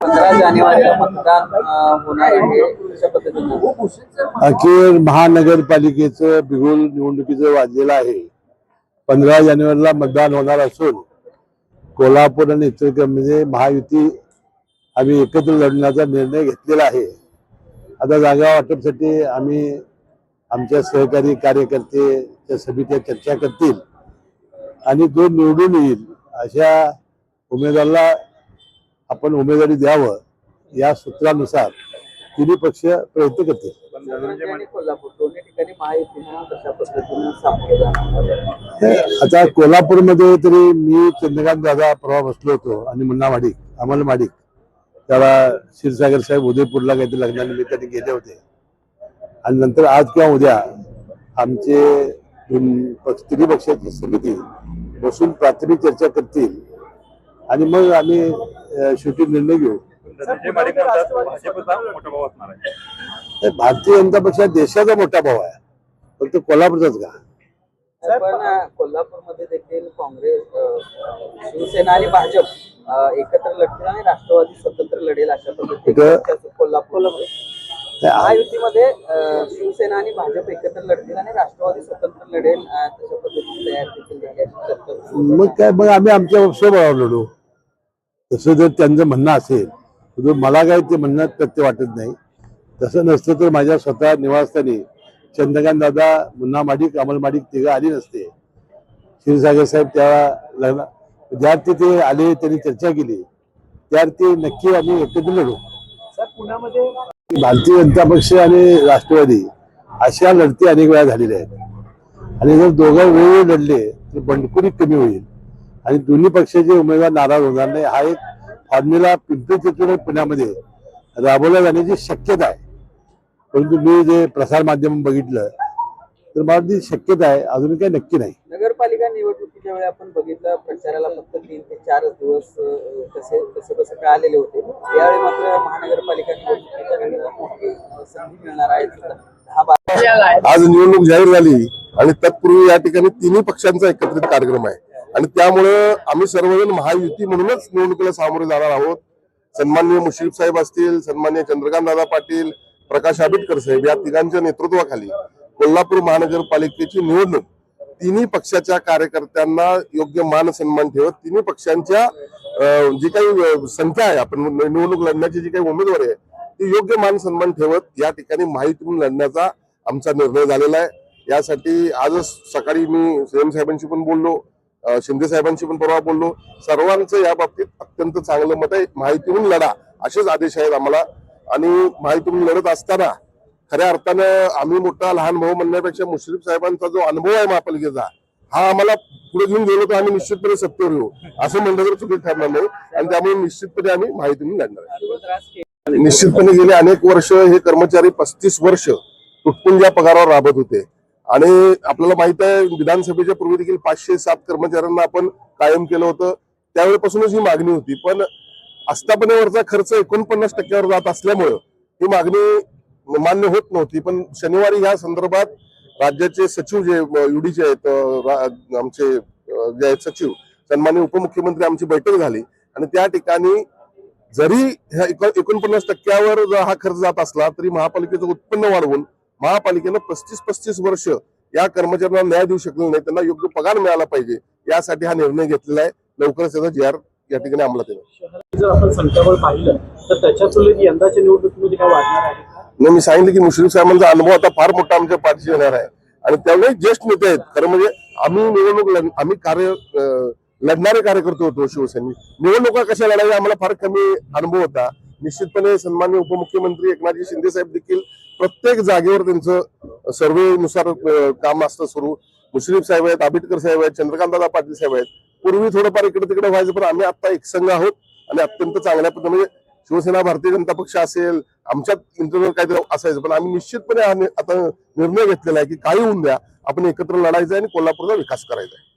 पंधरा जानेवारीला मतदान होणार आहे अखेर महानगरपालिकेचं बिगुल निवडणुकीचं वाजलेलं आहे. पंधरा जानेवारीला मतदान होणार असून कोल्हापूर आणि इचलकरंजीमध्ये महायुती आम्ही एकत्र लढण्याचा निर्णय घेतलेला आहे. आता जागा वाटपसाठी आम्ही आमच्या सहकारी कार्यकर्ते त्या समित्या चर्चा करतील आणि जो निवडून येईल अशा उमेदवाराला आपण उमेदवारी द्यावं या सूत्रानुसार तिन्ही पक्ष प्रयत्न करतील. हे आता कोल्हापूरमध्ये तरी मी चंद्रकांत दादा परवा बसलो होतो आणि मुन्ना माडिक अमल माडिक त्याला क्षीरसागर साहेब उदयपूरला काहीतरी लग्नानिमित्ताने गेले होते. आणि नंतर आज किंवा उद्या आमचे पक्ष तिन्ही पक्षाची समिती बसून प्राथमिक चर्चा करतील. आणि मग आम्ही शेवटी निर्णय घेऊ. धनंजय माडिक म्हणतात भाजपचा मोठा भाऊ असणार आहे. हे भारतीय जनता पक्ष हा देशाचा मोठा भाव आहे. फक्त कोल्हापूरचाच का? पण कोल्हापूरमध्ये देखील काँग्रेस शिवसेना आणि भाजप एकत्र लढतील आणि राष्ट्रवादी स्वतंत्र लढेल अशा पद्धतीने. कोल्हापूरमध्ये. हे महायुतीमध्ये शिवसेना आणि भाजप एकत्र लढतील आणि राष्ट्रवादी स्वतंत्र लढेल तशा पद्धतीने तयार देखील झाली. मग काय मग आम्ही आमच्या स्वभावावर लढू. तसं जर त्यांचं म्हणणं असेल तर मला काय ते म्हणण्यात प्रत्य वाटत नाही. तसं नसतं तर माझ्या स्वतः निवासस्थानी चंद्रकांत दादा मुन्ना माडिक अमल माडिक तिघं आली नसते. क्षीरसागर साहेब त्या लग्न ज्या ते आले त्यांनी चर्चा केली. त्या ते नक्की आम्ही एकत्र लढू. भारतीय जनता पक्ष आणि राष्ट्रवादी अशा लढती अनेक वेळा झालेल्या आहेत. आणि जर दोघं वेळोवेळी लढले तर बंडखोरी कमी होईल. आणि दोन्ही पक्षाचे उमेदवार नाराज होणार नाही. हा एक फॉर्म्युला पिंपरी चिंचवड पुण्यामध्ये राबवला जाण्याची शक्यता आहे. परंतु मी जे प्रसार माध्यम बघितलं तर मला ती शक्यता आहे. अजून काही नक्की नाही. नगरपालिका निवडणुकीच्या वेळी आपण बघितलं प्रचाराला फक्त तीन ते चारच दिवस कसे कसे कसे मिळालेले होते. यावेळी मात्र महानगरपालिका निवडणुकीच्या मोठी संधी मिळणार आहे. दहा बारा आज निवडणूक जाहीर झाली आणि तत्पूर्वी या ठिकाणी तिन्ही पक्षांचा एकत्रित कार्यक्रम आहे. आणि त्यामुळं आम्ही सर्वजण महायुती म्हणूनच निवडणुकीला सामोरे जाणार आहोत. सन्माननीय मुश्रीफ साहेब असतील सन्मान्य चंद्रकांत दादा पाटील प्रकाश आंबेडकर साहेब या तिघांच्या नेतृत्वाखाली कोल्हापूर महानगरपालिकेची निवडणूक तिन्ही पक्षाच्या कार्यकर्त्यांना योग्य मान सन्मान ठेवत तिन्ही पक्षांच्या जी काही संख्या आहे आपण निवडणूक लढण्याची जी काही उमेदवारी आहे ती योग्य मान सन्मान ठेवत या ठिकाणी माहितीतून लढण्याचा आमचा निर्णय झालेला आहे. यासाठी आजच सकाळी मी सीएम साहेबांशी पण बोललो. शिंदे साहेबांशी पण परवा बोललो. सर्वांचं या बाबतीत अत्यंत चांगलं मत आहे. माहितीहून लढा असेच आदेश आहेत आम्हाला. आणि माहितीहून लढत असताना खऱ्या अर्थानं आम्ही मोठा लहान भाऊ म्हणण्यापेक्षा मुश्रीफ साहेबांचा जो अनुभव आहे महापालिकेचा हा आम्हाला पुढे घेऊन गेलो तर आम्ही निश्चितपणे सत्तेवर येऊ. असं म्हणलं तर चुकीत ठरणार नाही. आणि त्यामुळे निश्चितपणे आम्ही माहितीहून लढणार आहे. निश्चितपणे गेले अनेक वर्ष हे कर्मचारी पस्तीस वर्ष तुटपुंजा पगारावर राबत होते. आणि आपल्याला माहीत आहे विधानसभेच्या पूर्वी देखील पाचशे सात कर्मचाऱ्यांना आपण कायम केलं होतं. त्यावेळेपासूनच ही मागणी होती. पण आस्थापनेवरचा खर्च एकोणपन्नास टक्क्यावर जात असल्यामुळं ही मागणी मान्य होत नव्हती. पण शनिवारी या संदर्भात राज्याचे सचिव जे युडीचे आहेत आमचे जे आहेत सचिव सन्मान्य उपमुख्यमंत्री आमची बैठक झाली. आणि त्या ठिकाणी जरी ह्या एकोणपन्नास टक्क्यावर जर हा खर्च जात असला तरी महापालिकेचं उत्पन्न वाढवून महापालिकेनं पस्तीस पस्तीस वर्ष या कर्मचाऱ्यांना न्याय देऊ शकले नाही. त्यांना योग्य पगार मिळाला पाहिजे. यासाठी हा निर्णय घेतलेला आहे. लवकरच त्याचा जी आर या ठिकाणी अंमलात येईल जर आपण संख्याबळ पाहिलं तर त्याच्या तुलनेत यंदाच्या निवडणुकीमध्ये काय वाढणार आहे? नाही, मी सांगितलं की मुश्रीफ साहेबांचा अनुभव आता फार मोठा आमच्या पाठीशी येणार आहे. आणि त्यावेळी ज्येष्ठ नेते आहेत. खरं म्हणजे आम्ही निवडणूक आम्ही कार्य लढणारे कार्यकर्ते होतो शिवसेनेत निवडणुका कशा लढायच्या आम्हाला फार कमी अनुभव होता. निश्चितपणे सन्मान्य उपमुख्यमंत्री एकनाथजी शिंदे साहेब देखील प्रत्येक जागेवर त्यांचं सर्वेनुसार काम असतं सुरू. मुश्रीफ साहेब आहेत आंबेडकर साहेब आहेत चंद्रकांतदादा पाटील साहेब आहेत. पूर्वी थोडंफार इकडे तिकडे व्हायचं पण आम्ही आता एकसंघ आहोत आणि अत्यंत चांगल्या पद्धतीने म्हणजे शिवसेना भारतीय जनता पक्ष असेल आमच्यात इंटरनल काहीतरी असायचं पण आम्ही निश्चितपणे आता निर्णय घेतलेला आहे की काही होऊन द्या. आपण एकत्र लढायचं आहे आणि कोल्हापूरचा विकास करायचा आहे.